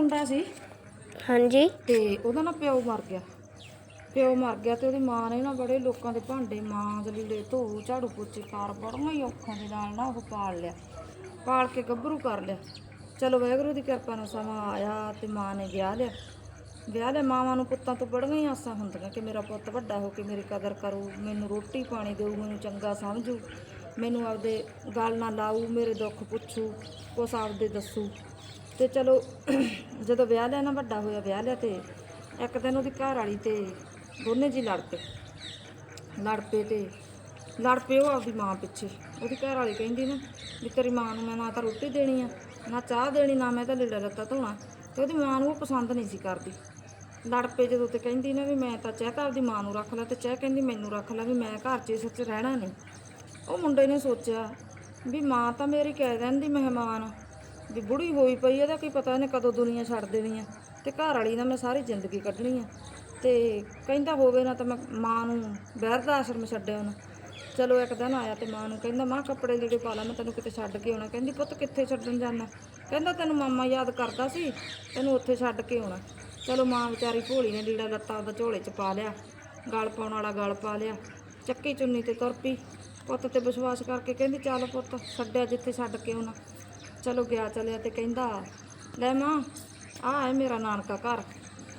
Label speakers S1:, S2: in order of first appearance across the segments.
S1: ਮੁੰਡਾ ਸੀ।
S2: ਹਾਂਜੀ।
S1: ਤੇ ਉਹਦਾ ਨਾ ਪਿਓ ਮਰ ਗਿਆ। ਪਿਓ ਮਰ ਗਿਆ ਤੇ ਉਹਦੀ ਮਾਂ ਨੇ ਨਾ ਬੜੇ ਲੋਕਾਂ ਦੇ ਭਾਂਡੇ ਮਾਂ ਦੇ ਲੀੜੇ ਧੋ ਝਾੜੂ ਪੋਚੇ ਕਾਰ ਬੜੀਆਂ ਹੀ ਔਖਾਂ ਦੇ ਨਾਲ ਨਾ ਉਹ ਪਾਲ ਲਿਆ। ਪਾਲ ਕੇ ਗੱਭਰੂ ਕਰ ਲਿਆ। ਚਲੋ ਵਾਹਿਗੁਰੂ ਦੀ ਕਿਰਪਾ ਨਾਲ ਸਮਾਂ ਆਇਆ ਤੇ ਮਾਂ ਨੇ ਵਿਆਹ ਲਿਆ। ਵਿਆਹ ਲਿਆ ਮਾਵਾਂ ਨੂੰ ਪੁੱਤਾਂ ਤੋਂ ਬੜੀਆਂ ਹੀ ਆਸਾਂ ਹੁੰਦੀਆਂ ਕਿ ਮੇਰਾ ਪੁੱਤ ਵੱਡਾ ਹੋ ਕੇ ਮੇਰੀ ਕਦਰ ਕਰੂ ਮੈਨੂੰ ਰੋਟੀ ਪਾਣੀ ਦੇਊ ਮੈਨੂੰ ਚੰਗਾ ਸਮਝੂ ਮੈਨੂੰ ਆਪਦੇ ਗੱਲ ਨਾਲ ਲਾਊ ਮੇਰੇ ਦੁੱਖ ਪੁੱਛੂ ਕੁਛ ਆਪਦੇ ਦੱਸੂ। ਤੇ ਚਲੋ, ਜਦੋਂ ਵਿਆਹ ਲਿਆ ਨਾ, ਵੱਡਾ ਹੋਇਆ ਵਿਆਹ ਲਿਆ ਤੇ ਇੱਕ ਦਿਨ ਉਹਦੀ ਘਰ ਵਾਲੀ ਤੇ ਦੋਨੇ ਜੀ ਲੜ ਪਏ। ਲੜ ਪਏ ਤੇ ਲੜ ਪਏ ਉਹ ਆਪਦੀ ਮਾਂ ਪਿੱਛੇ। ਉਹਦੀ ਘਰ ਵਾਲੀ ਕਹਿੰਦੀ ਨਾ ਵੀ ਤੇਰੀ ਮਾਂ ਨੂੰ ਮੈਂ ਨਾ ਤਾਂ ਰੋਟੀ ਦੇਣੀ ਆ, ਨਾ ਚਾਹ ਦੇਣੀ, ਨਾ ਮੈਂ ਤਾਂ ਲੀੜਾ ਲੱਤਾ ਧੋਣਾ। ਤੇ ਉਹਦੀ ਮਾਂ ਨੂੰ ਉਹ ਪਸੰਦ ਨਹੀਂ ਸੀ ਕਰਦੀ। ਲੜ ਪਏ ਜਦੋਂ ਤੇ ਕਹਿੰਦੀ ਨਾ ਵੀ ਮੈਂ ਤਾਂ ਚਾਹ ਤਾਂ ਆਪਦੀ ਮਾਂ ਨੂੰ ਰੱਖ ਲਾ ਤੇ ਚਾਹ ਕਹਿੰਦੀ ਮੈਨੂੰ ਰੱਖ ਲਾ ਵੀ ਮੈਂ ਘਰ 'ਚ ਇਸ 'ਚ ਰਹਿਣਾ ਨਹੀਂ। ਉਹ ਮੁੰਡੇ ਨੇ ਸੋਚਿਆ ਵੀ ਮਾਂ ਤਾਂ ਮੇਰੀ ਕਹਿ ਦਿੰਦੀ ਮਹਿਮਾਨ। ਵੀ ਬੁੜੀ ਹੋਈ ਪਈ ਇਹਦਾ ਕੀ ਪਤਾ ਇਹਨੇ ਕਦੋਂ ਦੁਨੀਆ ਛੱਡ ਦੇਣੀ ਆ। ਤੇ ਘਰ ਵਾਲੀ ਨਾਲ ਮੈਂ ਸਾਰੀ ਜ਼ਿੰਦਗੀ ਕੱਢਣੀ ਆ। ਤੇ ਕਹਿੰਦਾ ਹੋਵੇ ਨਾ ਤਾਂ ਮੈਂ ਮਾਂ ਨੂੰ ਬਹਿਰ ਦਾ ਆਸ਼ਰਮ ਛੱਡਿਆ ਉਹਨੂੰ। ਚਲੋ ਇੱਕ ਦਿਨ ਆਇਆ ਤੇ ਮਾਂ ਨੂੰ ਕਹਿੰਦਾ, ਮਾਂ, ਕੱਪੜੇ ਲੀੜੇ ਪਾ ਲਾ, ਮੈਂ ਤੈਨੂੰ ਕਿਤੇ ਛੱਡ ਕੇ ਆਉਣਾ। ਕਹਿੰਦੀ, ਪੁੱਤ, ਕਿੱਥੇ ਛੱਡਣ ਜਾਣਾ? ਕਹਿੰਦਾ, ਤੈਨੂੰ ਮਾਮਾ ਯਾਦ ਕਰਦਾ ਸੀ, ਤੈਨੂੰ ਉੱਥੇ ਛੱਡ ਕੇ ਆਉਣਾ। ਚਲੋ ਮਾਂ ਵਿਚਾਰੀ ਭੋਲੀ ਨੇ ਲੀੜਾ ਲੱਤਾ ਉਹਦਾ ਝੋਲੇ 'ਚ ਪਾ ਲਿਆ, ਗਲ ਪਾਉਣ ਵਾਲਾ ਗਲ ਪਾ ਲਿਆ, ਚੱਕੀ ਚੁੰਨੀ ਤੇ ਤੁਰ ਪਈ। ਪੁੱਤ ਤੇ ਵਿਸ਼ਵਾਸ ਕਰਕੇ ਕਹਿੰਦੀ, ਚੱਲ ਪੁੱਤ, ਛੱਡਿਆ ਜਿੱਥੇ ਛੱਡ ਕੇ ਆਉਣਾ। ਚਲੋ ਗਿਆ ਚਲਿਆ ਤੇ ਕਹਿੰਦਾ, ਲੈ ਮਾਂ, ਆ ਹੈ ਮੇਰਾ ਨਾਨਕਾ ਘਰ।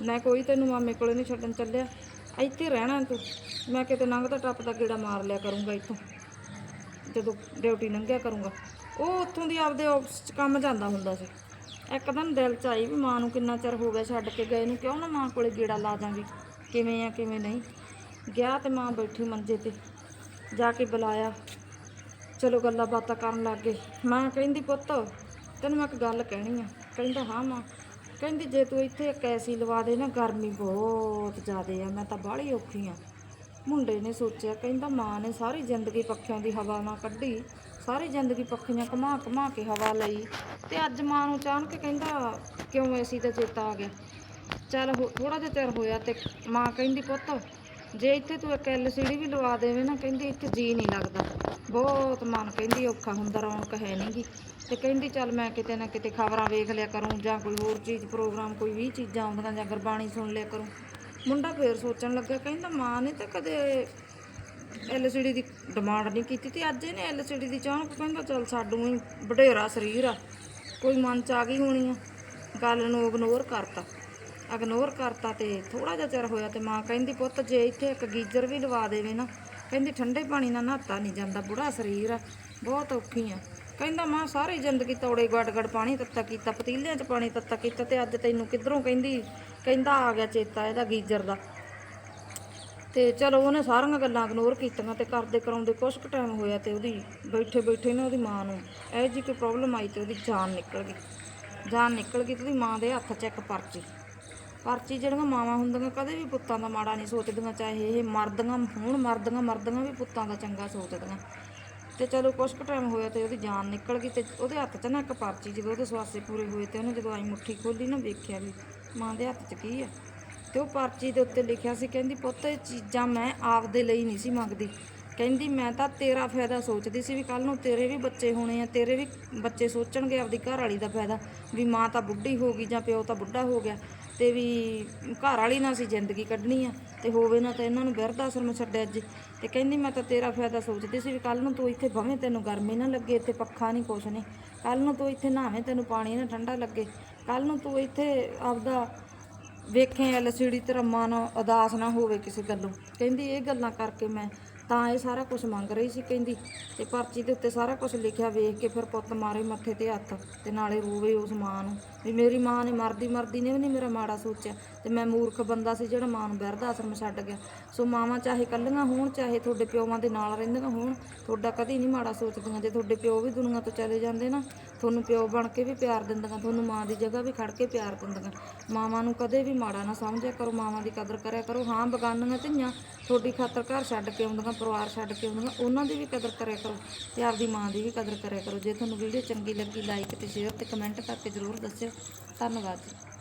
S1: ਮੈਂ ਕੋਈ ਤੈਨੂੰ ਮਾਮੇ ਕੋਲੇ ਨਹੀਂ ਛੱਡਣ ਚੱਲਿਆ। ਇੱਥੇ ਰਹਿਣਾ ਤੂੰ। ਮੈਂ ਕਿਤੇ ਲੰਘਦਾ ਟੱਪਦਾ ਗੇੜਾ ਮਾਰ ਲਿਆ ਕਰੂੰਗਾ ਇੱਥੋਂ। ਜਦੋਂ ਡਿਊਟੀ ਲੰਘਿਆ ਕਰੂੰਗਾ। ਉਹ ਉੱਥੋਂ ਦੀ ਆਪਦੇ ਆਫਿਸ 'ਚ ਕੰਮ ਜਾਂਦਾ ਹੁੰਦਾ ਸੀ। ਇੱਕ ਦਿਨ ਦਿਲ 'ਚ ਆਈ ਵੀ ਮਾਂ ਨੂੰ ਕਿੰਨਾ ਚਿਰ ਹੋ ਗਿਆ ਛੱਡ ਕੇ ਗਏ ਨੂੰ, ਕਿਉਂ ਨਾ ਮਾਂ ਕੋਲੇ ਗੇੜਾ ਲਾ ਜਾਂਗੀ ਕਿਵੇਂ ਆ, ਕਿਵੇਂ ਨਹੀਂ? ਗਿਆ ਤੇ ਮਾਂ ਬੈਠੀ ਮੰਜੇ ਤੇ। ਜਾ ਕੇ ਬੁਲਾਇਆ। ਚਲੋ ਗੱਲਾਂ ਬਾਤਾਂ ਕਰਨ ਲੱਗ ਗਏ। ਮਾਂ ਕਹਿੰਦੀ, ਪੁੱਤ, ਤੈਨੂੰ ਮੈਂ ਇੱਕ ਗੱਲ ਕਹਿਣੀ ਆ। ਕਹਿੰਦਾ, ਹਾਂ ਮਾਂ। ਕਹਿੰਦੀ, ਜੇ ਤੂੰ ਇੱਥੇ ਇੱਕ ਐਸੀ ਲਵਾ ਦੇ ਨਾ, ਗਰਮੀ ਬਹੁਤ ਜ਼ਿਆਦੇ ਆ, ਮੈਂ ਤਾਂ ਬਾਹਲੀ ਔਖੀ ਆ। ਮੁੰਡੇ ਨੇ ਸੋਚਿਆ, ਕਹਿੰਦਾ, ਮਾਂ ਨੇ ਸਾਰੀ ਜ਼ਿੰਦਗੀ ਪੱਖਿਆਂ ਦੀ ਹਵਾ ਨਾ ਕੱਢੀ, ਸਾਰੀ ਜ਼ਿੰਦਗੀ ਪੱਖੀਆਂ ਘੁਮਾ ਘੁਮਾ ਕੇ ਹਵਾ ਲਈ ਤੇ ਅੱਜ ਮਾਂ ਨੂੰ ਅਚਾਨਕ ਕਹਿੰਦਾ, ਕਿਉਂ ਐਸੀ ਦਾ ਚੇਤਾ ਆ ਗਿਆ? ਚੱਲ ਥੋੜਾ ਜਿਹਾ ਚਿਰ ਹੋਇਆ ਤੇ ਮਾਂ ਕਹਿੰਦੀ, ਪੁੱਤ ਜੇ ਇੱਥੇ ਤੂੰ ਇੱਕ ਐਲਸੀਡੀ ਵੀ ਲਵਾ ਦੇਵੇਂ ਨਾ, ਕਹਿੰਦੀ ਇੱਕ ਜੀ ਨਹੀਂ ਲੱਗਦਾ। ਬਹੁਤ ਮਨ ਕਹਿੰਦੀ ਔਖਾ ਹੁੰਦਾ, ਰੌਣਕ ਹੈ ਨਹੀਂਗੀ ਤੇ ਕਹਿੰਦੀ ਚੱਲ ਮੈਂ ਕਿਤੇ ਨਾ ਕਿਤੇ ਖਬਰਾਂ ਵੇਖ ਲਿਆ ਕਰੂੰ, ਜਾਂ ਕੋਈ ਹੋਰ ਚੀਜ਼, ਪ੍ਰੋਗਰਾਮ, ਕੋਈ ਵੀ ਚੀਜ਼ਾਂ ਆਉਂਦੀਆਂ, ਜਾਂ ਗੁਰਬਾਣੀ ਸੁਣ ਲਿਆ ਕਰੂੰ। ਮੁੰਡਾ ਫੇਰ ਸੋਚਣ ਲੱਗਾ ਕਹਿੰਦਾ ਮਾਂ ਨੇ ਤਾਂ ਕਦੇ ਐਲਸੀਡੀ ਦੀ ਡਿਮਾਂਡ ਨਹੀਂ ਕੀਤੀ ਤੇ ਅੱਜ ਇਹਨੇ ਐਲਸੀਡੀ ਦੀ ਚਾਹਣ, ਕਹਿੰਦਾ ਚੱਲ ਸਾਡੂ ਹੀ, ਵਡੇਰਾ ਸਰੀਰ ਆ। ਕੋਈ ਮਨ ਚ ਆ ਗਈ ਹੋਣੀ ਆ। ਗੱਲ ਨੂੰ ਇਗਨੋਰ ਕਰਤਾ। ਇਗਨੋਰ ਕਰਤਾ ਤੇ ਥੋੜਾ ਜਿਹਾ ਚਿਰ ਹੋਇਆ ਤੇ ਮਾਂ ਕਹਿੰਦੀ, ਪੁੱਤ, ਜੇ ਇੱਥੇ ਇੱਕ ਗੀਜ਼ਰ ਵੀ ਲਵਾ ਦੇਵੇ ਨਾ, ਕਹਿੰਦੀ ਠੰਡੇ ਪਾਣੀ ਨਾਲ ਨਹਾਤਾ ਨਹੀਂ ਜਾਂਦਾ ਬੁੜਾ ਸਰੀਰ ਆ, ਬਹੁਤ ਔਖੀ ਆ। ਕਹਿੰਦਾ, ਮਾਂ, ਸਾਰੀ ਜ਼ਿੰਦਗੀ ਤੌੜੇ ਗੜ ਗੜ ਪਾਣੀ ਤੱਤਾ ਕੀਤਾ, ਪਤੀਲਿਆਂ 'ਚ ਪਾਣੀ ਤੱਤਾ ਕੀਤਾ ਤੇ ਅੱਜ ਤੈਨੂੰ ਕਿੱਧਰੋਂ ਕਹਿੰਦੀ, ਕਹਿੰਦਾ ਆ ਗਿਆ ਚੇਤਾ ਇਹਦਾ ਗੀਜ਼ਰ ਦਾ। ਤੇ ਚਲੋ, ਉਹਨੇ ਸਾਰੀਆਂ ਗੱਲਾਂ ਇਗਨੋਰ ਕੀਤੀਆਂ ਤੇ ਕਰਦੇ ਕਰਾਉਂਦੇ ਕੁਛ ਕੁ ਟਾਈਮ ਹੋਇਆ ਤੇ ਉਹਦੀ ਬੈਠੇ ਬੈਠੇ ਨੇ ਉਹਦੀ ਮਾਂ ਨੂੰ, ਇਹ ਜੀ ਕੋਈ ਪ੍ਰੋਬਲਮ ਆਈ ਤੇ ਉਹਦੀ ਜਾਨ ਨਿਕਲ ਗਈ। ਜਾਨ ਨਿਕਲ ਗਈ ਤੇ ਉਹਦੀ ਮਾਂ ਦੇ ਹੱਥ 'ਚ ਇੱਕ ਪਰਚੀ। ਪਰਚੀ ਜਿਹੜੀਆਂ ਮਾਵਾਂ ਹੁੰਦੀਆਂ, ਕਦੇ ਵੀ ਪੁੱਤਾਂ ਦਾ ਮਾੜਾ ਨਹੀਂ ਸੋਚਦੀਆਂ, ਚਾਹੇ ਇਹ ਮਰਦੀਆਂ ਹੁਣ, ਮਰਦੀਆਂ ਮਰਦੀਆਂ ਵੀ ਪੁੱਤਾਂ ਦਾ ਚੰਗਾ ਸੋਚਦੀਆਂ। ਤੇ ਚਲੋ ਕੁਛ ਕੁ ਟਾਈਮ ਹੋਇਆ ਤੇ ਉਹਦੀ ਜਾਨ ਨਿਕਲ ਗਈ ਤੇ ਉਹਦੇ ਹੱਥ 'ਚ ਨਾ ਇੱਕ ਪਰਚੀ, ਜਦੋਂ ਉਹਦੇ ਸਵਾਸੇ ਪੂਰੇ ਹੋਏ ਤੇ ਉਹਨੇ ਜਦੋਂ ਆਈ ਮੁੱਠੀ ਖੋਲੀ ਨਾ, ਵੇਖਿਆ ਵੀ ਮਾਂ ਦੇ ਹੱਥ 'ਚ ਕੀ ਆ। ਤੇ ਉਹ ਪਰਚੀ ਦੇ ਉੱਤੇ ਲਿਖਿਆ ਸੀ, ਕਹਿੰਦੀ, ਪੁੱਤ, ਇਹ ਚੀਜ਼ਾਂ ਮੈਂ ਆਪਦੇ ਲਈ ਨਹੀਂ ਸੀ ਮੰਗਦੀ। ਕਹਿੰਦੀ, ਮੈਂ ਤਾਂ ਤੇਰਾ ਫਾਇਦਾ ਸੋਚਦੀ ਸੀ ਵੀ ਕੱਲ ਨੂੰ ਤੇਰੇ ਵੀ ਬੱਚੇ ਹੋਣੇ ਆ, ਤੇਰੇ ਵੀ ਬੱਚੇ ਸੋਚਣਗੇ ਆਪਦੀ ਘਰ ਵਾਲੀ ਦਾ ਫਾਇਦਾ, ਵੀ ਮਾਂ ਤਾਂ ਬੁੱਢੀ ਹੋ ਗਈ ਜਾਂ ਪਿਓ ਤਾਂ ਬੁੱਢਾ ਹੋ ਗਿਆ ਤੇ ਵੀ ਘਰ ਵਾਲੀ ਨਾਲ ਸੀ ਜ਼ਿੰਦਗੀ ਕੱਢਣੀ ਆ ਤੇ ਹੋਵੇ ਨਾ ਤਾਂ ਇਹਨਾਂ ਨੂੰ ਬਿਰਧ ਆਸ਼ਰਮ ਛੱਡਿਆ ਅੱਜ। ਤੇ ਕਹਿੰਦੀ, ਮੈਂ ਤਾਂ ਤੇਰਾ ਫਾਇਦਾ ਸੋਚਦੀ ਸੀ ਵੀ ਕੱਲ ਨੂੰ ਤੂੰ ਇੱਥੇ ਬਵੇਂ ਤੈਨੂੰ ਗਰਮੀ ਨਾ ਲੱਗੇ, ਇੱਥੇ ਪੱਖਾ ਨਹੀਂ ਕੁਛ ਨਹੀਂ ਕੱਲ ਨੂੰ ਤੂੰ ਇੱਥੇ ਨਹਾਵੇਂ ਤੈਨੂੰ ਪਾਣੀ ਨਾ ਠੰਡਾ ਲੱਗੇ। ਕੱਲ ਨੂੰ ਤੂੰ ਇੱਥੇ ਆਪਦਾ ਵੇਖੇ ਐਲਸੀਡੀ ਤੇਰਾ ਮਨ ਉਦਾਸ ਨਾ ਹੋਵੇ ਕਿਸੇ ਗੱਲੋਂ। ਕਹਿੰਦੀ, ਇਹ ਗੱਲਾਂ ਕਰਕੇ ਮੈਂ ਤਾਂ ਇਹ ਸਾਰਾ ਕੁਝ ਮੰਗ ਰਹੀ ਸੀ ਕਹਿੰਦੀ ਤੇ ਪਰਚੀ ਦੇ ਉੱਤੇ ਸਾਰਾ ਕੁਝ ਲਿਖਿਆ ਵੇਖ ਕੇ ਫਿਰ ਪੁੱਤ ਮਾਰੇ ਮੱਥੇ ਤੇ ਹੱਥ ਤੇ ਨਾਲੇ ਰੋਵੇ ਉਸ ਮਾਂ ਨੂੰ ਵੀ ਮੇਰੀ ਮਾਂ ਨੇ ਮਰਦੀ ਮਰਦੀ ਨੇ ਵੀ ਨਹੀਂ ਮੇਰਾ ਮਾੜਾ ਸੋਚਿਆ ਤੇ ਮੈਂ ਮੂਰਖ ਬੰਦਾ ਸੀ ਜਿਹੜਾ ਮਾਂ ਨੂੰ ਬਿਰਧ ਆਸ਼ਰਮ ਛੱਡ ਗਿਆ। ਸੋ ਮਾਵਾਂ ਚਾਹੇ ਕੱਲੀਆਂ ਹੋਣ, ਚਾਹੇ ਤੁਹਾਡੇ ਪਿਓਵਾਂ ਦੇ ਨਾਲ ਰਹਿੰਦੀਆਂ ਹੋਣ, ਤੁਹਾਡਾ ਕਦੇ ਨਹੀਂ ਮਾੜਾ ਸੋਚਦੀਆਂ। ਜੇ ਤੁਹਾਡੇ ਪਿਓ ਵੀ ਦੁਨੀਆ ਤੋਂ ਚਲੇ ਜਾਂਦੇ ਨਾ ਤੁਹਾਨੂੰ ਪਿਓ ਬਣ ਕੇ ਵੀ ਪਿਆਰ ਦਿੰਦੀਆਂ, ਤੁਹਾਨੂੰ ਮਾਂ ਦੀ ਜਗ੍ਹਾ ਵੀ ਖੜ ਕੇ ਪਿਆਰ ਦਿੰਦੀਆਂ। ਮਾਵਾਂ ਨੂੰ ਕਦੇ ਵੀ ਮਾੜਾ ਨਾ ਸਮਝਿਆ ਕਰੋ, ਮਾਵਾਂ ਦੀ ਕਦਰ ਕਰਿਆ ਕਰੋ। ਹਾਂ ਬਗਾਨੀਆਂ ਧੀਆਂ ਤੁਹਾਡੀ ਖਾਤਰ ਘਰ ਛੱਡ ਕੇ ਆਉਂਦੀਆਂ, ਪਰਿਵਾਰ ਛੱਡ ਕੇ ਆਉਂਦੀਆਂ, ਉਹਨਾਂ ਦੀ ਵੀ ਕਦਰ ਕਰਿਆ ਕਰੋ ਤੇ ਆਪਦੀ ਮਾਂ ਦੀ ਵੀ ਕਦਰ ਕਰਿਆ ਕਰੋ। ਜੇ ਤੁਹਾਨੂੰ ਵੀਡੀਓ ਚੰਗੀ ਲੱਗੀ ਲਾਈਕ ਤੇ ਸ਼ੇਅਰ ਤੇ ਕਮੈਂਟ ਕਰਕੇ ਜ਼ਰੂਰ ਦੱਸਿਓ। ਧੰਨਵਾਦ ਜੀ।